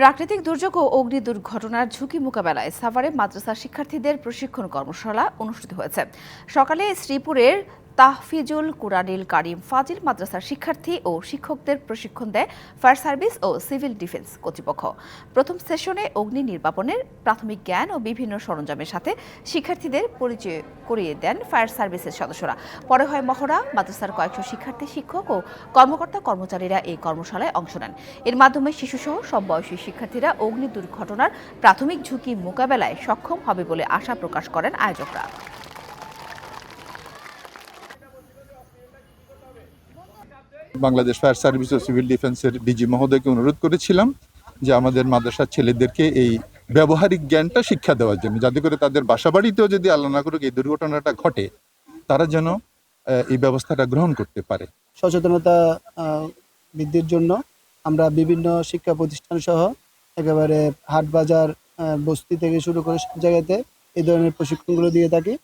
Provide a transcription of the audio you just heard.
প্রাকৃতিক দুর্যোগ ও অগ্নি দুর্ঘটনার ঝুঁকি মোকাবেলায় সাভারে মাদ্রাসা শিক্ষার্থীদের প্রশিক্ষণ কর্মশালা অনুষ্ঠিত হয়েছে। সকালে শ্রীপুরের তাহফিজুল কুরানিল কারিম ফাজিল মাদ্রাসার শিক্ষার্থী ও শিক্ষকদের প্রশিক্ষণ দেয় ফায়ার সার্ভিস ও সিভিল ডিফেন্স কর্তৃপক্ষ। প্রথম সেশনে অগ্নি নির্বাপনের প্রাথমিক জ্ঞান ও বিভিন্ন সরঞ্জামের সাথে শিক্ষার্থীদের পরিচয় করিয়ে দেন ফায়ার সার্ভিসের সদস্যরা। পরে হয় মহড়া, মাদ্রাসার কয়েকশো শিক্ষার্থী, শিক্ষক ও কর্মকর্তা কর্মচারীরা এই কর্মশালায় অংশ নেন। এর মাধ্যমে শিশুসহ সব বয়সী শিক্ষার্থীরা অগ্নি দুর্ঘটনার প্রাথমিক ঝুঁকি মোকাবেলায় সক্ষম হবে বলে আশা প্রকাশ করেন আয়োজকরা। বাংলাদেশ ফায়ার সার্ভিস ও সিভিল ডিফেন্সের ডিজি মহোদয়কে অনুরোধ করেছিলাম যে আমাদের মাদ্রাসার ছেলেদেরকে এই ব্যবহারিক জ্ঞানটা শিক্ষা দেওয়ার জন্য, যাতে করে তাদের বাসাবাড়িতেও যদি আল্লাহ না করুক এই দুর্ঘটনাটা ঘটে, তারা যেন এই ব্যবস্থাটা গ্রহণ করতে পারে। সচেতনতা বৃদ্ধির জন্য আমরা বিভিন্ন শিক্ষা প্রতিষ্ঠান সহ একেবারে হাট বাজার বস্তি থেকে শুরু করে সব জায়গাতে এই ধরনের প্রশিক্ষণগুলো দিয়ে থাকি।